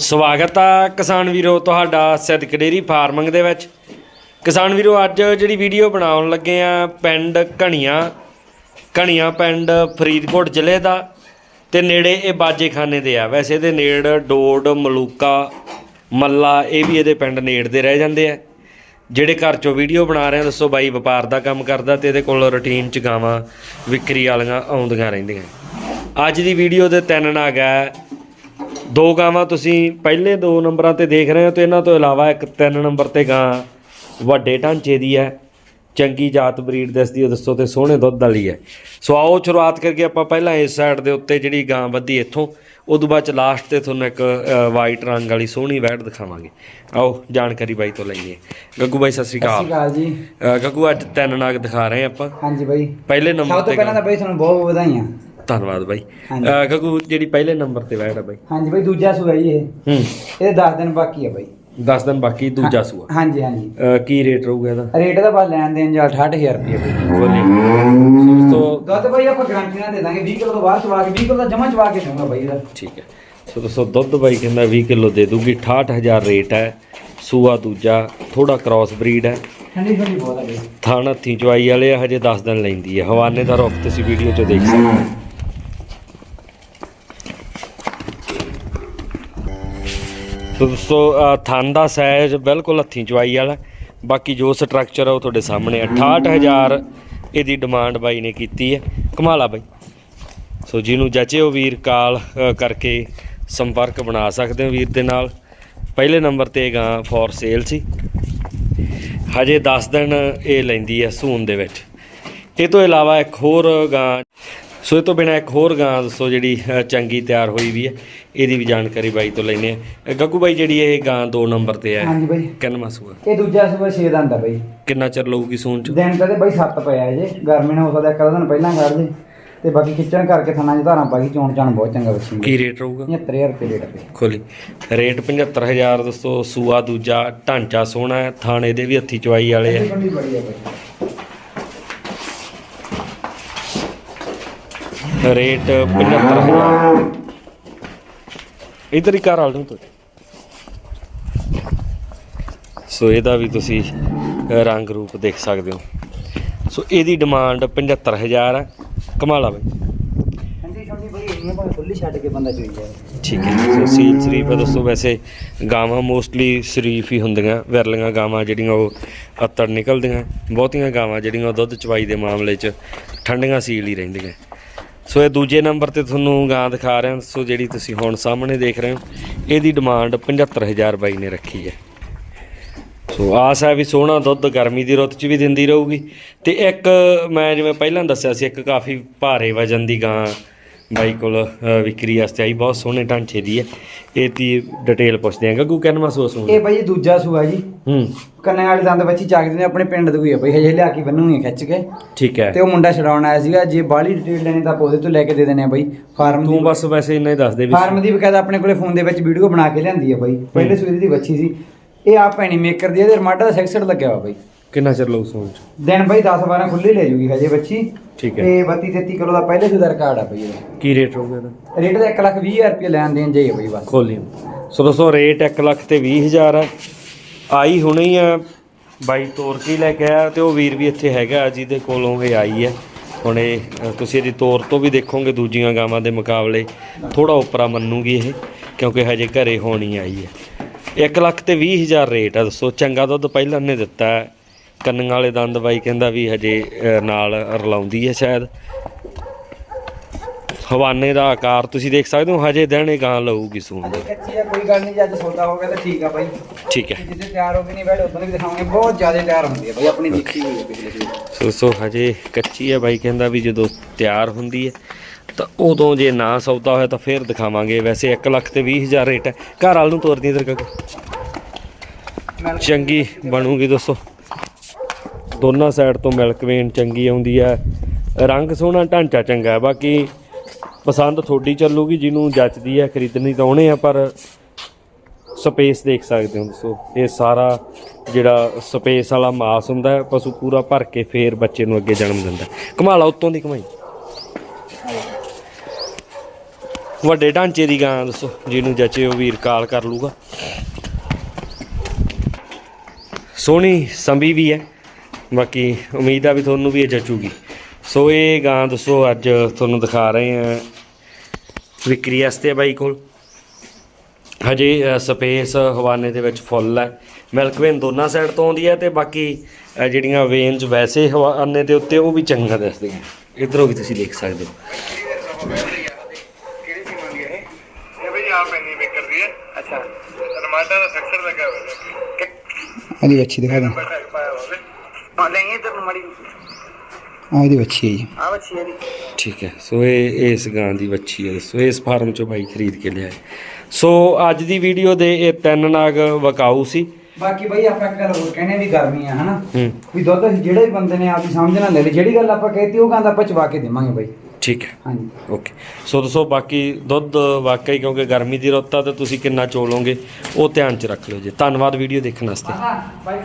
ਸਵਾਗਤ ਆ ਕਿਸਾਨ ਵੀਰੋ ਤੁਹਾਡਾ ਸਿੱਧਕ ਡੇਰੀ ਫਾਰਮਿੰਗ ਦੇ ਵਿੱਚ। ਕਿਸਾਨ ਵੀਰੋ, ਅੱਜ ਜਿਹੜੀ ਵੀਡੀਓ ਬਣਾਉਣ ਲੱਗੇ ਆ ਪਿੰਡ ਘਣੀਆਂ ਘਣੀਆਂ ਪਿੰਡ ਫਰੀਦਕੋਟ ਜ਼ਿਲ੍ਹੇ ਦਾ ਤੇ ਨੇੜੇ ਇਹ ਬਾਜੇਖਾਨੇ ਦੇ ਆ। ਵੈਸੇ ਇਹਦੇ ਨੇੜ ਡੋਡ, ਮਲੂਕਾ, ਮੱਲਾ, ਇਹ ਵੀ ਇਹਦੇ ਪਿੰਡ ਨੇੜ ਦੇ ਰਹਿ ਜਾਂਦੇ ਆ। ਜਿਹੜੇ ਘਰ ਚੋਂ ਵੀਡੀਓ ਬਣਾ ਰਹੇ ਆ, ਦੱਸੋ ਬਾਈ ਵਪਾਰ ਦਾ ਕੰਮ ਕਰਦਾ ਤੇ ਇਹਦੇ ਕੋਲ ਰੁਟੀਨ ਚ ਗਾਵਾਂ, ਵਿਕਰੀ ਵਾਲੀਆਂ ਆਉਂਦੀਆਂ ਰਹਿੰਦੀਆਂ। ਅੱਜ ਦੀ ਵੀਡੀਓ ਦੇ ਤਿੰਨ ਨਾਗ ਹੈ ਦੋ ਗਾਵਾਂ ਤੁਸੀਂ ਪਹਿਲੇ ਦੋ ਨੰਬਰਾਂ ਤੇ ਦੇਖ ਰਹੇ ਹੋ ਤੇ ਇਹਨਾਂ ਤੋਂ ਇਲਾਵਾ ਇੱਕ ਤਿੰਨ ਨੰਬਰ ਤੇ ਗਾਂ ਵੱਡੇ ਢਾਂਚੇ ਦੀ ਹੈ। ਚੰਗੀ ਜਾਤ ਬਰੀਡ ਦੱਸਦੀ ਹੈ ਦੱਸੋ ਤੇ ਸੋਹਣੇ ਦੁੱਧ ਵਾਲੀ ਹੈ। ਸੋ ਆਓ ਸ਼ੁਰੂਆਤ ਕਰਕੇ ਆਪਾਂ ਪਹਿਲਾਂ ਇਸ ਸਾਈਡ ਦੇ ਉੱਤੇ ਜਿਹੜੀ ਗਾਂ ਵੱਧੀ ਇੱਥੋਂ ਉਦੋਂ ਬਾਅਦ ਚ ਲਾਸਟ ਤੇ ਤੁਹਾਨੂੰ ਇੱਕ ਵਾਈਟ ਰੰਗ ਵਾਲੀ ਸੋਹਣੀ ਵੈੜ ਦਿਖਾਵਾਂਗੇ। ਆਓ ਜਾਣਕਾਰੀ ਬਾਈ ਤੋਂ ਲਈਏ। ਗੱਗੂ ਬਾਈ ਸਤਿ ਸ਼੍ਰੀ ਸਤਿ ਅਕਾਲ ਸ਼੍ਰੀ ਅਕਾਲ ਜੀ। ਗੱਗੂ ਅੱਜ ਤਿੰਨ ਨਾਗ ਦਿਖਾ ਰਹੇ ਆਪਾਂ। ਹਾਂਜੀ ਬਾਈ। ਪਹਿਲੇ ਸਭ ਨੰਬਰ ਤੋਂ ਤੇ ਪਹਿਲਾਂ ਤਾਂ ਬਾਈ ਤੁਹਾਨੂੰ ਬਹੁਤ ਬਹੁਤ ਵਧਾਈਆਂ। ਧੰਨਵਾਦ ਬਾਈ। ਹਾਂਜੀ। ਅ, ਗੱਗੂ ਜਿਹੜੀ ਪਹਿਲੇ ਨੰਬਰ ਤੇ ਵੈੜ ਆ ਬਾਈ। ਹਾਂਜੀ ਬਾਈ ਦੂਜਾ ਸੂਆ ਜੀ ਇਹ। ਹੂੰ। ਇਹਦੇ 10 ਦਿਨ ਬਾਕੀ ਆ ਬਾਈ। 10 ਦਿਨ ਬਾਕੀ ਦੂਜਾ ਸੂਆ। ਹਾਂਜੀ ਹਾਂਜੀ। ਕੀ ਰੇਟ ਰਹੂਗਾ ਇਹਦਾ? ਰੇਟ ਦਾ ਬਾਅਦ ਲੈਣ ਦੇਣ ਜਾਂ 68000 ਰੁਪਏ ਬਾਈ। ਬੋਲੀ ਸੋ ਦੁੱਧ ਬਾਈ ਆਪਾਂ ਗਾਰੰਟੀ ਨਾਲ ਦੇ ਦਾਂਗੇ 20 ਕਿਲੋ ਤੋਂ ਬਾਅਦ ਚਵਾ ਕੇ 20 ਕਿਲੋ ਦਾ ਜਮਾ ਚਵਾ ਕੇ ਦਊਂਗਾ ਬਾਈ ਇਹਦਾ। ਠੀਕ ਹੈ। ਸੋ ਦੋਸਤੋ ਦੁੱਧ ਬਾਈ ਕਹਿੰਦਾ 20 ਕਿਲੋ ਦੇ ਦੂਗੀ 68000 ਰੇਟ ਹੈ। ਸੂਆ ਦੂਜਾ ਥੋੜਾ ਕ੍ਰਾਸ ਬਰੀਡ ਹੈ। ਠੰਡੀ ਠੰਡੀ ਬਹੁਤ ਆ ਬਾਈ। ਥਾਣ ਹੱਥੀਂ ਚਵਾਈ ਵਾਲੇ ਆ, ਹਜੇ 10 ਦਿਨ ਲੈਂਦੀ ਹੈ। ਹਵਾਨੇ ਦਾ ਰੁੱਖ ਤੁਸੀਂ ਵੀਡੀਓ 'ਚ ਦੇਖ ਸਕਦੇ ਹੋ। ਸੋ ਦੋਸਤੋ ਥਣ ਦਾ ਸਾਈਜ਼ ਬਿਲਕੁਲ ਹੱਥੀਂ ਚਵਾਈ ਵਾਲਾ। ਬਾਕੀ ਜੋ ਸਟਰਕਚਰ ਆ ਉਹ ਤੁਹਾਡੇ ਸਾਹਮਣੇ ਆ। 68000 ਇਹਦੀ ਡਿਮਾਂਡ ਬਾਈ ਨੇ ਕੀਤੀ ਹੈ ਕਮਾਲਾ ਬਾਈ। ਸੋ ਜਿਹਨੂੰ ਜਚੇ ਉਹ ਵੀਰ ਕਾਲ ਕਰਕੇ ਸੰਪਰਕ ਬਣਾ ਸਕਦੇ ਹੋ ਵੀਰ ਦੇ ਨਾਲ। ਪਹਿਲੇ ਨੰਬਰ ਤੇ ਇਹ ਗਾਂ ਫੋਰ ਸੇਲ ਸੀ। ਹਜੇ 10 ਦਿਨ ਇਹ ਲੈਂਦੀ ਹੈ ਸੂਨ ਦੇ ਵਿੱਚ। ਇਹ ਤੋਂ ਇਲਾਵਾ ਇੱਕ ਹੋਰ ਗਾਂ ਸੋ ਇਹ ਤੋਂ ਬਿਨਾ ਇੱਕ ਹੋਰ ਗਾਂ ਦੱਸੋ ਜਿਹੜੀ ਚੰਗੀ ਤਿਆਰ ਹੋਈ ਵੀ ਹੈ। ਇਹਦੀ ਵੀ ਜਾਣਕਾਰੀ ਬਾਈ ਤੋਂ ਲੈਨੇ ਆ ਗੱਗੂ ਬਾਈ ਜਿਹੜੀ ਇਹ ਗਾਂ 2 ਨੰਬਰ ਤੇ ਹੈ। ਹਾਂਜੀ ਬਾਈ। ਕਿੰਨਵਾਂ ਸੂਆ? ਇਹ ਦੂਜਾ ਸੂਆ 6 ਦਿਨ ਦਾ ਬਾਈ। ਕਿੰਨਾ ਚਿਰ ਲਊਗੀ ਸੂਨ ਚ? ਦਿਨ ਤਾਂ ਬਾਈ 7 ਪਿਆ ਜੇ। ਗਰਮੀ ਨਾਲ ਹੋ ਸਕਦਾ ਇੱਕ ਅੱਧਾ ਦਿਨ ਪਹਿਲਾਂ ਕੱਢ ਦੇ। ਤੇ ਬਾਕੀ ਖਿੱਚਣ ਕਰਕੇ ਥਾਣਾ ਚ ਧਾਰਾਂ ਪਾ ਕੇ ਚੋਣ ਚਾਣ ਬਹੁਤ ਚੰਗਾ ਬੱਚੀ ਕੀ ਰੇਟ ਰਹੂਗਾ? 75000 ਰੁਪਏ ਰੇਟ ਪਏ ਖੋਲੀ। ਰੇਟ 75000 ਦੋਸਤੋ ਸੂਆ ਦੂਜਾ ਢਾਂਚਾ ਸੋਹਣਾ ਥਾਣੇ ਦੇ ਵੀ ਹੱਥੀ ਚਵਾਈ ਵਾਲੇ ਆ ਠੰਡੀ ਬੜੀ ਆ ਬਾਈ ਰੇਟ 75000 ਇਧਰ ਹੀ ਘਰ ਵਾਲ ਨੂੰ ਤੋ ਸੋ ਇਹਦਾ ਵੀ ਤੁਸੀਂ ਰੰਗ ਰੂਪ ਦੇਖ ਸਕਦੇ ਹੋ। ਸੋ ਇਹਦੀ ਡਿਮਾਂਡ 75000 ਹੈ। ਕਮਾਲਾ ਬਾਈ। ਠੀਕ ਹੈ। ਸੋ ਸੀਲ ਸ਼ਰੀਫ ਹੈ ਦੋਸਤੋ ਵੈਸੇ ਗਾਵਾਂ ਮੋਸਟਲੀ ਸ਼ਰੀਫ ਹੀ ਹੁੰਦੀਆਂ। ਵਿਰਲੀਆਂ ਗਾਵਾਂ ਜਿਹੜੀਆਂ ਉਹ ਅੱਤੜ ਨਿਕਲਦੀਆਂ। ਬਹੁਤੀਆਂ ਗਾਵਾਂ ਜਿਹੜੀਆਂ ਦੁੱਧ ਚਵਾਈ ਦੇ ਮਾਮਲੇ 'ਚ ਠੰਡੀਆਂ ਸੀਲ ਹੀ ਰਹਿੰਦੀਆਂ। ਸੋ ਇਹ ਦੂਜੇ ਨੰਬਰ ਤੇ ਤੁਹਾਨੂੰ ਗਾਂ ਦਿਖਾ ਰਿਹਾ ਸੋ ਜਿਹੜੀ ਤੁਸੀਂ ਹੁਣ ਸਾਹਮਣੇ ਦੇਖ ਰਹੇ ਹੋ, ਇਹਦੀ ਡਿਮਾਂਡ 75000 ਬਾਈ ਨੇ ਰੱਖੀ ਹੈ। ਸੋ ਆਸ ਹੈ ਵੀ ਸੋਹਣਾ ਦੁੱਧ ਗਰਮੀ ਦੀ ਰੁੱਤ 'ਚ ਵੀ ਦਿੰਦੀ ਰਹੂਗੀ। ਤੇ ਇੱਕ ਮੈਂ ਜਿਵੇਂ ਪਹਿਲਾਂ ਦੱਸਿਆ ਸੀ, ਇੱਕ ਕਾਫੀ ਭਾਰੇ ਵਜਨ ਦੀ ਗਾਂ ਬਾਈ ਕੋਲ ਵਿਕਰੀ ਵਾਸਤੇ ਆਈ ਬਹੁਤ ਸੋਹਣੇ ਢਾਂਚੇ ਦੀ ਹੈ। ਇਹ ਦੀ ਡਿਟੇਲ ਪੁੱਛਦੇ ਆਂ ਗੱਗੂ ਕਹਿਣਾ ਸੋ ਸੋਹਣਾ ਇਹ ਬਾਈ ਦੂਜਾ ਸੂਆ ਜੀ। ਹੂੰ। ਕੰਨੇ ਵਾਲੇ ਦੰਦ ਬੱਚੀ ਚੱਕਦੇ ਨੇ ਆਪਣੇ ਪਿੰਡ ਤੋਂ ਹੀ ਆ ਬਈ ਹਜੇ ਲਿਆ ਕੇ ਬੰਨੂਗੇ ਖਿੱਚ ਕੇ। ਠੀਕ ਹੈ। ਤੇ ਉਹ ਮੁੰਡਾ ਛਡਾਉਣ ਆਇਆ ਸੀਗਾ ਜੇ ਬਾਹਲੀ ਡਿਟੇਲ ਲੈਣੀ ਤਾਂ ਉਹਦੇ ਤੋਂ ਲੈ ਕੇ ਦੇ ਦੇਣੇ ਆ ਬਾਈ ਫਾਰਮ ਤੂੰ ਬਸ ਵੈਸੇ ਇੰਨਾ ਹੀ ਦੱਸ ਦੇ ਵੀ ਫਾਰਮ ਦੀ ਬਕਾਇਦਾ ਆਪਣੇ ਕੋਲੇ ਫੋਨ ਦੇ ਵਿੱਚ ਵੀਡੀਓ ਬਣਾ ਕੇ ਲਿਆਂਦੀ ਆ ਬਾਈ। ਪਹਿਲੇ ਸੂਏ ਦੀ ਬੱਚੀ ਸੀ। ਇਹ ਆ ਪੈਣੀ ਮੇਕਰ ਦੀ ਇਹਦੇ ਰਮਾਡਾ ਦਾ ਸੈਕਸਡ ਲੱਗਿਆ ਵਾ ਬਾਈ। ਕਿੰਨਾ ਚਿਰ ਲਊ ਸੋਣ ਚ? ਦਿਨ ਬਾਈ 10 12 ਖੁੱਲੇ ਲੈ ਜੂਗੀ ਹਜੇ ਬੱਚੀ। ਠੀਕ ਹੈ। ਤੇ 32 33 ਕਿਲੋ ਦਾ ਪਹਿਲੇ ਸੂਏ ਦਾ ਰਿਕਾਰਡ ਆ ਬਾਈ ਇਹਦਾ। ਕੀ ਰੇਟ ਹੋਊਗਾ ਇਹਦਾ? ਰੇਟ ਦਾ 1 ਲੱਖ 20 ਹਜ਼ਾਰ ਰੁਪਏ ਲੈਣ ਦੇਣ ਜਾਈਏ ਬਾਈ ਬਸ। ਖੋਲੀ ਸੋ ਦੋਸਤੋ ਰੇਟ 1 ਲੱਖ ਤੇ 20000 ਹੈ ਆਈ ਹੁਣੇ ਹੀ ਆ ਬਾਈ ਤੋਰ ਕੇ ਲੈ ਕੇ ਆਇਆ ਤੇ ਉਹ ਵੀਰ ਵੀ ਇੱਥੇ ਹੈਗਾ ਜਿਹਦੇ ਕੋਲੋਂ ਇਹ ਆਈ ਹੈ ਹੁਣ ਇਹ ਤੁਸੀਂ ਇਹਦੀ ਤੋਰ ਤੋਂ ਵੀ ਦੇਖੋਗੇ ਦੂਜੀਆਂ ਗਾਵਾਂ ਦੇ ਮੁਕਾਬਲੇ। ਥੋੜਾ ਉਪਰਾ ਮੰਨੂਗੀ ਇਹ ਕਿਉਂਕਿ ਹਜੇ ਘਰੇ ਹੋਣੀ ਆਈ ਹੈ 1 ਲੱਖ ਤੇ 20000 ਰੇਟ ਹੈ ਦੱਸੋ ਚੰਗਾ ਦੁੱਧ ਪਹਿਲਾਂ ਨੇ ਦਿੱਤਾ। ਕੰਨਾਂ ਵਾਲੇ ਦੰਦ ਬਾਈ ਕਹਿੰਦਾ ਵੀ ਹਜੇ ਨਾਲ ਰਲਾਉਂਦੀ ਹੈ ਸ਼ਾਇਦ। ਹਵਾਨੇ ਦਾ ਆਕਾਰ ਤੁਸੀਂ ਦੇਖ ਸਕਦੇ ਹੋ ਹਜੇ ਦਿਨ ਇਹ ਗਾਂ ਲਊਗੀ ਸੂਣ ਕੱਚੀ ਆ ਕੋਈ ਗੱਲ ਨਹੀਂ ਜੇ ਅੱਜ ਸੌਦਾ ਹੋ ਗਿਆ ਤਾਂ ਠੀਕ ਆ ਬਾਈ। ਠੀਕ ਹੈ। ਜਿੱਦੇ ਤਿਆਰ ਹੋ ਗਈ ਨਹੀਂ ਬੈਠ ਉਦੋਂ ਵੀ ਦਿਖਾਵਾਂਗੇ ਬਹੁਤ ਜ਼ਿਆਦਾ ਤਿਆਰ ਹੁੰਦੀ ਹੈ ਬਾਈ ਆਪਣੀ ਦੇਖੀ ਹੋਈ ਹੈ ਪਿਛਲੇ ਸੋ ਸੋ ਹਜੇ ਕੱਚੀ ਹੈ ਬਾਈ ਕਹਿੰਦਾ ਵੀ ਜਦੋਂ ਤਿਆਰ ਹੁੰਦੀ ਹੈ ਤਾਂ ਉਦੋਂ ਜੇ ਨਾ ਸੌਦਾ ਹੋਇਆ ਤਾਂ ਫੇਰ ਦਿਖਾਵਾਂਗੇ। ਵੈਸੇ 1 ਲੱਖ ਤੇ 20000 ਰੇਟ ਹੈ। ਘਰ ਵਾਲ ਨੂੰ ਤੋਰਦੀ ਇਧਰ ਕਰਕੇ ਚੰਗੀ ਬਣੂਗੀ ਦੋਸਤੋ। ਦੋਨਾਂ ਸਾਈਡ ਤੋਂ ਮਿਲਕਵੇਨ ਚੰਗੀ ਆਉਂਦੀ ਹੈ। ਰੰਗ ਸੋਹਣਾ, ਢਾਂਚਾ ਚੰਗਾ ਹੈ। ਬਾਕੀ ਪਸੰਦ ਤੁਹਾਡੀ ਚੱਲੂਗੀ, ਜਿਹਨੂੰ ਜੱਚਦੀ ਹੈ, ਖਰੀਦਣੀ ਤਾਂ ਉਹਨੇ ਆ, ਪਰ ਸਪੇਸ ਦੇਖ ਸਕਦੇ ਹੋ ਦੱਸੋ। ਇਹ ਸਾਰਾ ਜਿਹੜਾ ਸਪੇਸ ਵਾਲਾ ਮਾਸ ਹੁੰਦਾ ਹੈ, ਪਸ਼ੂ ਪੂਰਾ ਭਰ ਕੇ ਫੇਰ ਬੱਚੇ ਨੂੰ ਅੱਗੇ ਜਨਮ ਦਿੰਦਾ ਹੈ। ਕਮਾਲਾ ਉੱਤੋਂ ਦੀ ਕਮਾਈ। ਵੱਡੇ ਢਾਂਚੇ ਦੀ ਗਾਂ ਦੱਸੋ, ਜਿਹਨੂੰ ਜੱਚੇ ਉਹ ਵੀਰ ਕਾਲ ਕਰ ਲੂਗਾ। ਸੋਹਣੀ ਸੰਭੀ ਵੀ ਹੈ। ਬਾਕੀ ਉਮੀਦ ਆ ਵੀ ਤੁਹਾਨੂੰ ਵੀ ਇਹ ਜਚੂਗੀ। ਸੋ ਇਹ ਗਾਂ ਦੱਸੋ ਅੱਜ ਤੁਹਾਨੂੰ ਦਿਖਾ ਰਹੇ ਆ ਵਿਕਰੀ ਵਾਸਤੇ ਬਾਈ ਕੋਲ। ਹਜੇ ਸਪੇਸ ਹਵਾਨੇ ਦੇ ਵਿੱਚ ਫੁੱਲ ਹੈ ਮਿਲਕ ਵੇਨ ਦੋਨਾਂ ਸਾਈਡ ਤੋਂ ਆਉਂਦੀ ਹੈ ਤੇ ਬਾਕੀ ਜਿਹੜੀਆਂ ਵੇਨਸ ਵੈਸੇ ਹਵਾਨੇ ਦੇ ਉੱਤੇ ਉਹ ਵੀ ਚੰਗਾ ਦਿਸਦੀਆਂ। ਇਧਰੋਂ ਵੀ ਤੁਸੀਂ ਦੇਖ ਸਕਦੇ ਹੋ। ਅੱਛਾ। ਟਮਾਟਰ ਦਾ ਸੈਕਸ਼ਨ ਲੱਗਾ ਹੋਇਆ ਹੈ ਇਹਦੀ ਵੱਛੀ ਦਿਖਾ ਦਾਂ ਬਟਾ ਪਾਇਆ ਹੋਵੇ ਹਾਂ ਲੈਂਗੇ ਤੇ ਮੜੀ ਆ ਇਹਦੀ ਵੱਛੀ ਹੈ ਜੀ। ਆ ਬੱਚੀ ਇਹਦੀ। ਠੀਕ ਹੈ ਸੋ ਇਹ ਇਸ ਗਾਂ ਦੀ ਵੱਛੀ ਹੈ। ਸੋ ਇਸ ਫਾਰਮ ਚੋਂ ਬਾਈ ਖਰੀਦ ਕੇ ਲਿਆਏ। ਸੋ ਅੱਜ ਦੀ ਵੀਡੀਓ ਦੇ ਇਹ ਤਿੰਨ ਨਾਗ ਵਕਾਊ ਸੀ। ਬਾਕੀ ਬਈ ਆਪਾਂ ਇੱਕ ਗੱਲ ਹੋਰ ਕਹਿੰਦੇ ਵੀ ਗਰਮੀ ਆ ਹਨਾ? ਹੂੰ। ਵੀ ਦੁੱਧ ਜਿਹੜੇ ਵੀ ਬੰਦੇ ਨੇ ਆਪਦੀ ਸਮਝ ਨਾਲ ਲੈ ਲਈ ਜਿਹੜੀ ਗੱਲ ਆਪਾਂ ਕਹਿਤੀ ਉਹ ਗਾਂ ਦਾ ਆਪਾਂ ਚਵਾ ਕੇ ਦੇਵਾਂਗੇ ਬਈ। ਠੀਕ ਹੈ। ਹਾਂਜੀ। ਓਕੇ। ਸੋ ਦੱਸੋ ਬਾਕੀ ਦੁੱਧ ਵਾਕਈ ਕਿਉਂਕਿ ਗਰਮੀ ਦੀ ਰੁੱਤ ਆ ਤੇ ਤੁਸੀਂ ਕਿੰਨਾ ਚੋਲੋਗੇ ਉਹ ਧਿਆਨ ਚ ਰੱਖ ਲਿਓ ਜੀ। ਧੰਨਵਾਦ ਵੀਡੀਓ ਦੇਖਣ ਵਾਸਤੇ। ਬਾਈ